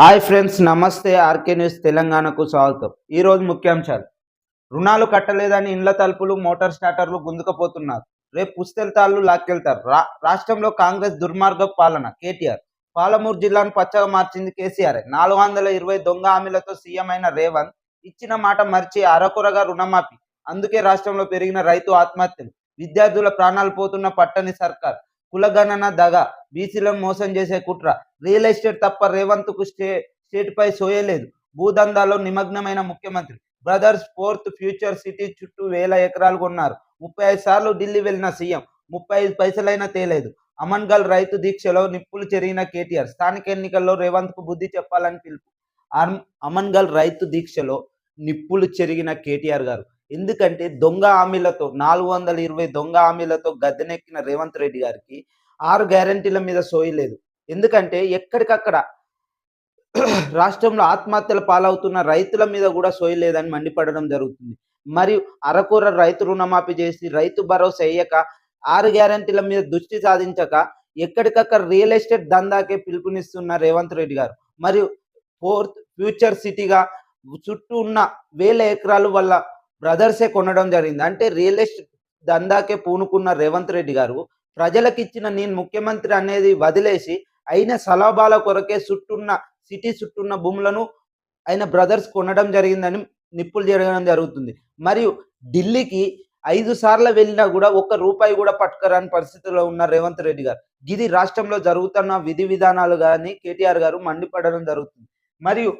Hi friends నమస్తే. RK news తెలంగాణకు స్వాగతం. ఈరోజు ముఖ్యాంశాలు. రుణాలు కట్టలేదని ఇండ్ల తలుపులు మోటార్ స్టార్టర్లు గుందుకపోతున్నారు రేపు పుస్తెళ్తాళ్ళు లాక్కెళ్తారు. రా రాష్ట్రంలో కాంగ్రెస్ దుర్మార్గ పాలన. కేటీఆర్. పాలమూరు జిల్లాను పచ్చగా మార్చింది కేసీఆర్ నాలుగు వందల ఇరవై దొంగ హామీలతో సీఎం అయిన రేవంత్ ఇచ్చిన మాట మర్చి అరకొరగా రుణమాఫీ. అందుకే రాష్ట్రంలో పెరిగిన రైతు ఆత్మహత్యలు. విద్యార్థుల ప్రాణాలు పోతున్న పట్టని సర్కార్. కులగణన దగ బీసీలను మోసం చేసే కుట్ర. రియల్ ఎస్టేట్ తప్ప రేవంత్కు స్టే స్టేట్ పై సోయలేదు భూదందాలో నిమగ్నమైన ముఖ్యమంత్రి. బ్రదర్స్ ఫోర్త్ ఫ్యూచర్ సిటీ చుట్టూ వేల ఎకరాలు కొన్నారు. ముప్పై ఐదు సార్లు ఢిల్లీ వెళ్ళిన సీఎం. ముప్పై ఐదు పైసలైనా తేలేదు. అమన్గల్ రైతు దీక్షలో నిప్పులు చెరిగిన కేటీఆర్. స్థానిక ఎన్నికల్లో రేవంత్కు బుద్ధి చెప్పాలని పిలుపు. అమ్- అమన్గల్ రైతు దీక్షలో నిప్పులు చెరిగిన కేటీఆర్ గారు. ఎందుకంటే దొంగ హామీలతో నాలుగు వందల ఇరవై దొంగ హామీలతో గద్దెనెక్కిన రేవంత్ రెడ్డి గారికి ఆరు గ్యారంటీల మీద సోయలేదు ఎందుకంటే ఎక్కడికక్కడ రాష్ట్రంలో ఆత్మహత్యల పాలవుతున్న రైతుల మీద కూడా సోయలేదని మండిపడడం జరుగుతుంది. మరియు అరకూర రైతు రుణమాఫీ చేసి రైతు భరోసా వేయక ఆరు గ్యారంటీల మీద దృష్టి సాధించక ఎక్కడికక్కడ రియల్ ఎస్టేట్ దందాకే పిలుపునిస్తున్న రేవంత్ రెడ్డి గారు. మరియు ఫోర్త్ ఫ్యూచర్ సిటీగా చుట్టూ ఉన్న వేల ఎకరాలు వల్ల బ్రదర్సే కొనడం జరిగింది. అంటే రియల్ ఎస్టేట్ దందాకే పూనుకున్న రేవంత్ రెడ్డి గారు ప్రజలకు ఇచ్చిన నేను ముఖ్యమంత్రి అనేది వదిలేసి అయిన సలాబాల కొరకే చుట్టున్న సిటీ చుట్టున్న భూములను ఆయన బ్రదర్స్ కొనడం జరిగిందని నిప్పులు జరగడం జరుగుతుంది. మరియు ఢిల్లీకి ఐదు సార్లు వెళ్ళినా కూడా ఒక్క రూపాయి కూడా పట్టుకరాని పరిస్థితిలో ఉన్న రేవంత్ రెడ్డి గారు ఇది రాష్ట్రంలో జరుగుతున్న విధి విధానాలు కానీ కేటీఆర్ గారు మండిపడడం జరుగుతుంది. మరియు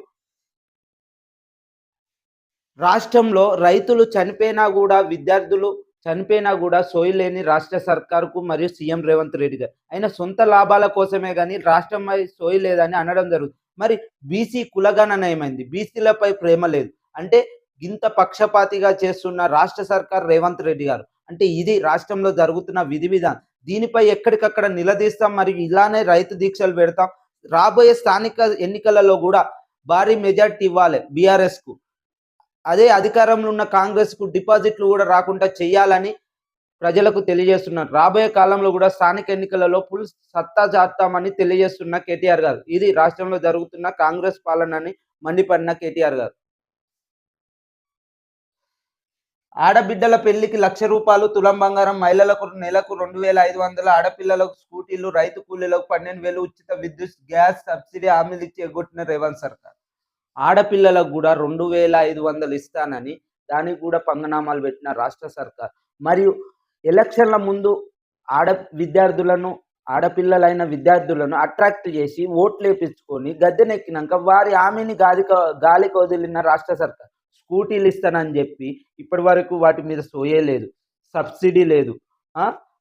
రాష్ట్రంలో రైతులు చనిపోయినా కూడా విద్యార్థులు చనిపోయినా కూడా సోయలేని రాష్ట్ర సర్కారుకు మరియు సీఎం రేవంత్ రెడ్డి గారు. ఆయన సొంత లాభాల కోసమే కానీ రాష్ట్రంపై సోయలేదని అనడం జరుగుతుంది. మరి బీసీ కులగణన ఏమైంది? బీసీలపై ప్రేమ లేదు. అంటే ఇంత పక్షపాతిగా చేస్తున్న రాష్ట్ర సర్కార్ రేవంత్ రెడ్డి గారు. అంటే ఇది రాష్ట్రంలో జరుగుతున్న విధి విధానం. దీనిపై ఎక్కడికక్కడ నిలదీస్తాం మరియు ఇలానే రైతు దీక్షలు పెడతాం. రాబోయే స్థానిక ఎన్నికలలో కూడా భారీ మెజార్టీ ఇవ్వాలి బీఆర్ఎస్కు అదే అధికారంలో ఉన్న కాంగ్రెస్కు డిపాజిట్లు కూడా రాకుండా చేయాలని ప్రజలకు తెలియజేస్తున్నారు. రాబోయే కాలంలో కూడా స్థానిక ఎన్నికలలో ఫుల్ సత్తా చాస్తామని తెలియజేస్తున్న కేటీఆర్ గారు. ఇది రాష్ట్రంలో జరుగుతున్న కాంగ్రెస్ పాలనని మండిపడిన కేటీఆర్ గారు. ఆడబిడ్డల పెళ్ళికి లక్ష రూపాయలు తులం బంగారం మహిళలకు నెలకు రెండు వేల ఐదు వందల ఆడపిల్లలకు స్కూటీలు రైతు కూలీలకు పన్నెండు వేలు ఉచిత విద్యుత్ గ్యాస్ సబ్సిడీ హామీలు ఇచ్చి ఎగ్గొట్టిన రేవంత్ సర్కార్. ఆడపిల్లలకు కూడా రెండు వేల ఐదు వందలు ఇస్తానని దానికి కూడా పంగనామాలు పెట్టిన రాష్ట్ర సర్కార్. మరియు ఎలక్షన్ల ముందు ఆడ విద్యార్థులను ఆడపిల్లలైన విద్యార్థులను అట్రాక్ట్ చేసి ఓట్లు వేపించుకొని గద్దెనెక్కినాక వారి హామీని గాలి గాలికి వదిలిన రాష్ట్ర సర్కార్ స్కూటీలు ఇస్తానని చెప్పి ఇప్పటి వరకు వాటి మీద సోయే లేదు సబ్సిడీ లేదు.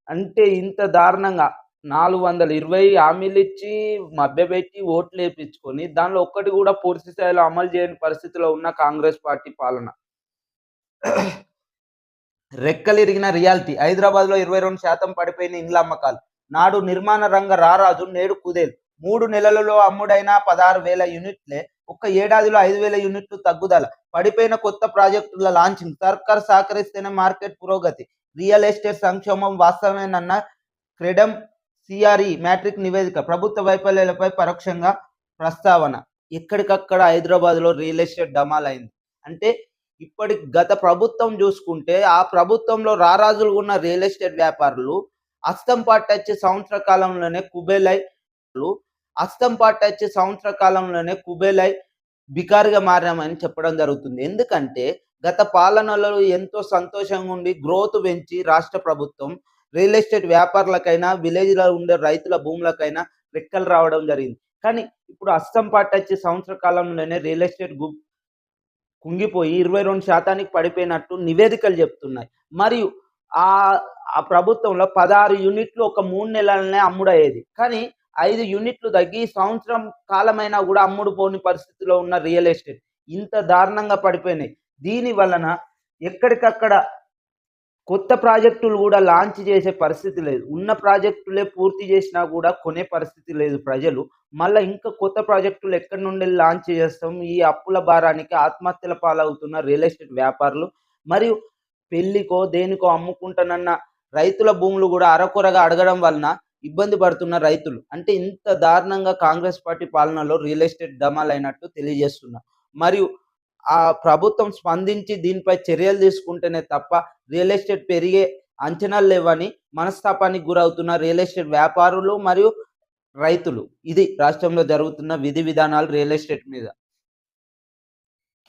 అంటే ఇంత దారుణంగా నాలుగు వందల ఇరవై హామీలు ఇచ్చి మభ్యపెట్టి ఓట్లు వేయించుకొని దానిలో ఒక్కటి కూడా పూర్తి స్థాయిలో అమలు చేయని పరిస్థితిలో ఉన్న కాంగ్రెస్ పార్టీ పాలన. రెక్కలిరిగిన రియాలిటీ. హైదరాబాద్లో ఇరవై రెండు శాతం పడిపోయిన ఇండ్ల అమ్మకాలు. నాడు నిర్మాణ రంగ రారాజు నేడు కుదేలు. మూడు నెలలలో అమ్ముడైన పదహారు వేల యూనిట్లే ఒక్క ఏడాదిలో ఐదు వేల యూనిట్లు తగ్గుదల. పడిపోయిన కొత్త ప్రాజెక్టుల లాంచింగ్. సర్కార్ సహకరిస్తేనే మార్కెట్ పురోగతి. రియల్ ఎస్టేట్ సంక్షోభం వాస్తవమేనన్న క్రెడమ్ సిఆర్ఈ మ్యాట్రిక్ నివేదిక ప్రభుత్వ వైఫల్యాలపై పరోక్షంగా ప్రస్తావన. ఎక్కడికక్కడ హైదరాబాద్లో రియల్ ఎస్టేట్ డమాలైంది అంటే ఇప్పటి గత ప్రభుత్వం చూసుకుంటే ఆ ప్రభుత్వంలో రారాజులు ఉన్న రియల్ ఎస్టేట్ వ్యాపారులు అస్తం పట్టొచ్చి సంవత్సర కాలంలోనే కుబేలై అస్తం పట్టొచ్చి సంవత్సర కాలంలోనే కుబేలై బికారిగా మారామని చెప్పడం జరుగుతుంది. ఎందుకంటే గత పాలనలో ఎంతో సంతోషంగా ఉండి గ్రోత్ పెంచి రాష్ట్ర ప్రభుత్వం రియల్ ఎస్టేట్ వ్యాపారులకైనా విలేజ్లో ఉండే రైతుల భూములకైనా రెక్కలు రావడం జరిగింది. కానీ ఇప్పుడు అస్తం వచ్చే సంవత్సర కాలంలోనే రియల్ ఎస్టేట్ గు కుంగిపోయి ఇరవై రెండు శాతానికి పడిపోయినట్టు నివేదికలు చెప్తున్నాయి. మరియు ఆ ఆ ప్రభుత్వంలో పదహారు యూనిట్లు ఒక మూడు నెలలనే అమ్ముడయ్యేది. కానీ ఐదు యూనిట్లు తగ్గి సంవత్సరం కాలమైనా కూడా అమ్ముడు పోని పరిస్థితిలో ఉన్న రియల్ ఎస్టేట్ ఇంత దారుణంగా పడిపోయినాయి. దీని వలన ఎక్కడికక్కడ కొత్త ప్రాజెక్టులు కూడా లాంచ్ చేసే పరిస్థితి లేదు. ఉన్న ప్రాజెక్టులే పూర్తి చేసినా కూడా కొనే పరిస్థితి లేదు ప్రజలు. మళ్ళీ ఇంకా కొత్త ప్రాజెక్టులు ఎక్కడి నుండి లాంచ్ చేస్తాం? ఈ అప్పుల భారానికి ఆత్మహత్యల పాలవుతున్న రియల్ ఎస్టేట్ వ్యాపారులు మరియు పెళ్ళికో దేనికో అమ్ముకుంటానన్న రైతుల భూములు కూడా అరకొరగా అడగడం వలన ఇబ్బంది పడుతున్న రైతులు. అంటే ఇంత దారుణంగా కాంగ్రెస్ పార్టీ పాలనలో రియల్ ఎస్టేట్ డమాలైనట్టు తెలియజేస్తున్నా. మరియు ఆ ప్రభుత్వం స్పందించి దీనిపై చర్యలు తీసుకుంటేనే తప్ప రియల్ ఎస్టేట్ పెరిగే అంచనాలు లేవని మనస్తాపానికి గురవుతున్న రియల్ ఎస్టేట్ వ్యాపారులు మరియు రైతులు. ఇది రాష్ట్రంలో జరుగుతున్న విధి విధానాలు రియల్ ఎస్టేట్ మీద.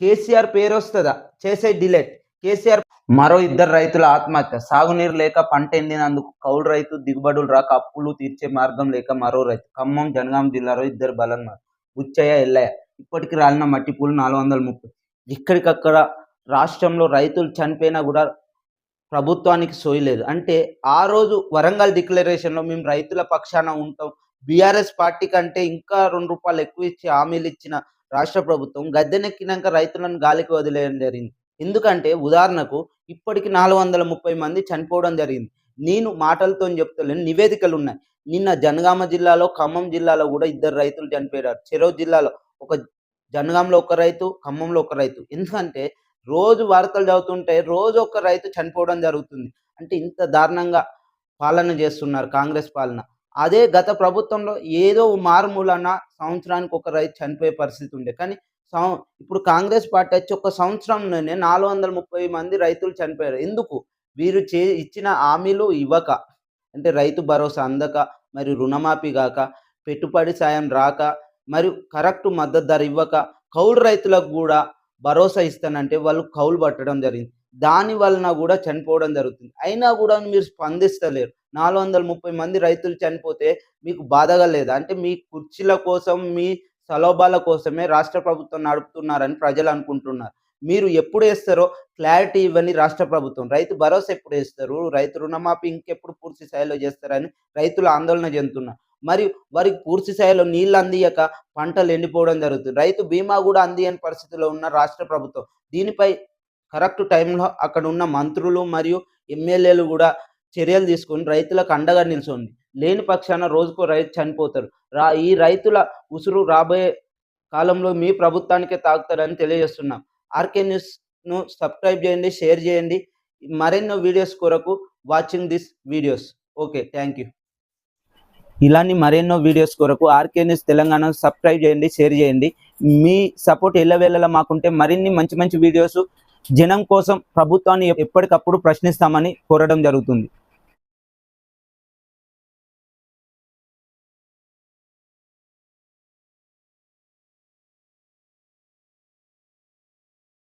కేసీఆర్ పేరు వస్తుందా? చేసే డిలేట్. కేసీఆర్ మరో ఇద్దరు రైతుల ఆత్మహత్య. సాగునీరు లేక పంట ఎండినందుకు కౌలు రైతు దిగుబడులు రాక అప్పులు తీర్చే మార్గం లేక మరో రైతు. ఖమ్మం జనగాం జిల్లాలో ఇద్దరు బలంగా ఉచ్చయ్య ఎల్లయ్య. ఇప్పటికి రాలిన మట్టి పూలు నాలుగు వందల ముప్పై. ఇక్కడికక్కడ రాష్ట్రంలో రైతులు చనిపోయినా కూడా ప్రభుత్వానికి సోయలేదు అంటే ఆ రోజు వరంగల్ డిక్లరేషన్లో మేము రైతుల పక్షాన ఉంటాం. బీఆర్ఎస్ పార్టీ కంటే ఇంకా రెండు రూపాయలు ఎక్కువ ఇచ్చి హామీలు ఇచ్చిన రాష్ట్ర ప్రభుత్వం గద్దెనెక్కినాక రైతులను గాలికి వదిలేయడం జరిగింది. ఎందుకంటే ఉదాహరణకు ఇప్పటికి నాలుగు వందల ముప్పై మంది చనిపోవడం జరిగింది. నేను మాటలతో చెప్తలేను నివేదికలు ఉన్నాయి. నిన్న జనగామ జిల్లాలో ఖమ్మం జిల్లాలో కూడా ఇద్దరు రైతులు చనిపోయారు. చెరో జిల్లాలో ఒక జనగాంలో ఒక రైతు ఖమ్మంలో ఒక రైతు. ఎందుకంటే రోజు వార్తలు చదువుతుంటే రోజు ఒక రైతు చనిపోవడం జరుగుతుంది. అంటే ఇంత దారుణంగా పాలన చేస్తున్నారు కాంగ్రెస్ పాలన. అదే గత ప్రభుత్వంలో ఏదో మారుమూలన సంవత్సరానికి ఒక రైతు చనిపోయే పరిస్థితి ఉండే. కానీ సం ఇప్పుడు కాంగ్రెస్ పార్టీ వచ్చి ఒక సంవత్సరంలోనే నాలుగు వందల ముప్పై మంది రైతులు చనిపోయారు. ఎందుకు? వీరు చే ఇచ్చిన హామీలు ఇవ్వక. అంటే రైతు భరోసా అందక మరియు రుణమాఫీ కాక పెట్టుబడి సాయం రాక మరియు కరెక్ట్ మద్దతు ధర ఇవ్వక కౌలు రైతులకు కూడా భరోసా ఇస్తానంటే వాళ్ళు కౌలు పట్టడం జరిగింది. దాని వలన కూడా చనిపోవడం జరుగుతుంది. అయినా కూడా మీరు స్పందిస్తలేరు. నాలుగు వందల ముప్పై మంది రైతులు చనిపోతే మీకు బాధగా లేదా? అంటే మీ కుర్చీల కోసం మీ సలోభాల కోసమే రాష్ట్ర ప్రభుత్వం నడుపుతున్నారని ప్రజలు అనుకుంటున్నారు. మీరు ఎప్పుడు వేస్తారో క్లారిటీ ఇవ్వని రాష్ట్ర ప్రభుత్వం. రైతు భరోసా ఎప్పుడు వేస్తారు? రైతు రుణమాఫీ ఇంకెప్పుడు పూర్తి స్థాయిలో చేస్తారని రైతులు ఆందోళన చెందుతున్నారు. మరియు వారికి పూర్తి స్థాయిలో నీళ్ళు అందియక పంటలు ఎండిపోవడం జరుగుతుంది. రైతు బీమా కూడా అందియని పరిస్థితిలో ఉన్న రాష్ట్ర ప్రభుత్వం. దీనిపై కరెక్ట్ టైంలో అక్కడ ఉన్న మంత్రులు మరియు ఎమ్మెల్యేలు కూడా చర్యలు తీసుకొని రైతులకు అండగా నిల్చోండి. లేని పక్షాన రోజుకో రైతు చనిపోతారు. రా ఈ రైతుల ఉసురు రాబోయే కాలంలో మీ ప్రభుత్వానికే తాగుతారని తెలియజేస్తున్నాం. ఆర్కే న్యూస్ను సబ్స్క్రైబ్ చేయండి షేర్ చేయండి. మరెన్నో వీడియోస్ కొరకు watching this videos. Okay thank you ఇలాంటి మరెన్నో వీడియోస్ కొరకు ఆర్కే న్యూస్ తెలంగాణ సబ్స్క్రైబ్ చేయండి షేర్ చేయండి. మీ సపోర్ట్ ఎల్లవేళలా మాకుంటే మరిన్ని మంచి మంచి వీడియోస్ జనం కోసం ప్రభుత్వాన్ని ఎప్పటికప్పుడు ప్రశ్నిస్తామని కోరడం జరుగుతుంది.